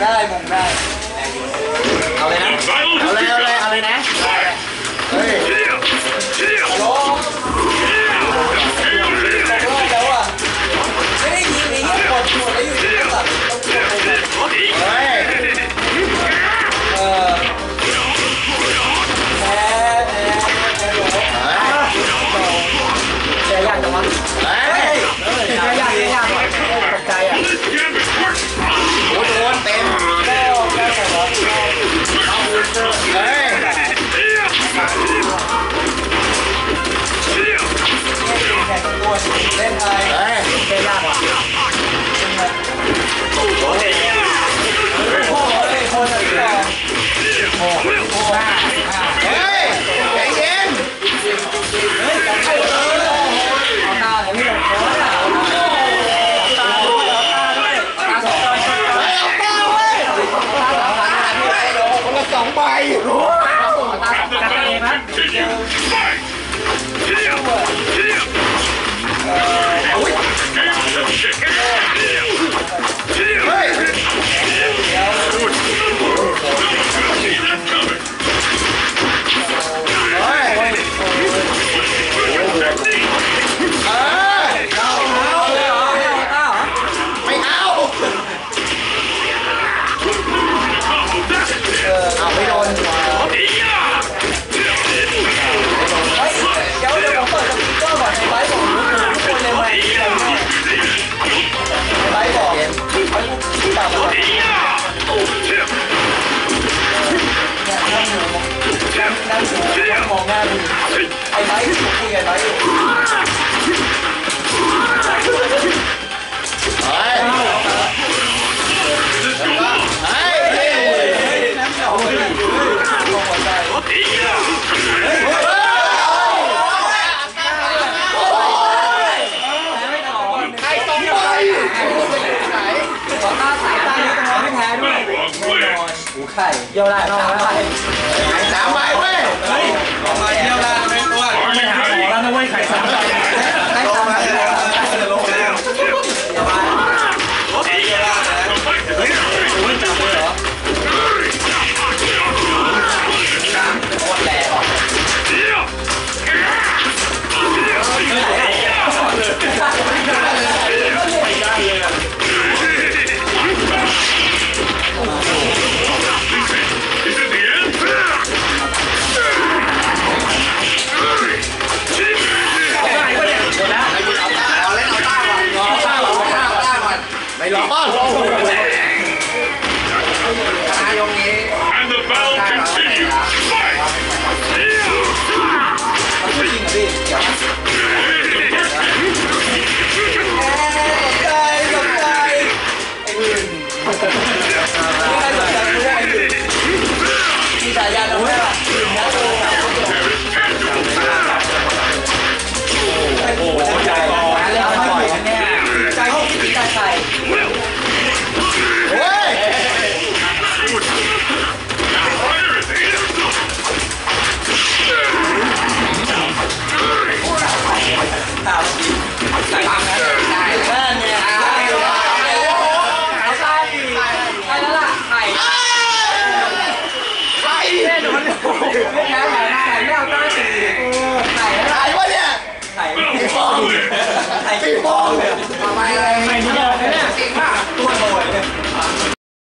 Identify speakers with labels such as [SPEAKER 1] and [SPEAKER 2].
[SPEAKER 1] ないもん。
[SPEAKER 2] เล่น
[SPEAKER 1] ไทย
[SPEAKER 2] เล่นยา
[SPEAKER 1] กว่ะโอ้ย
[SPEAKER 2] โอ้ย
[SPEAKER 1] คนอะไรโอ้โอ้
[SPEAKER 2] เฮ้ยใจเย็น
[SPEAKER 1] เฮ้ยจับใครเลยเอาตาของพี่
[SPEAKER 2] หลงโค้
[SPEAKER 1] ดอะสองใบ หู
[SPEAKER 2] ไข่
[SPEAKER 1] เยี่ยวได้น้องไข่
[SPEAKER 3] สามใบ
[SPEAKER 1] เว้ย
[SPEAKER 3] เฮ้ยเยี่
[SPEAKER 1] ยวได้ Có.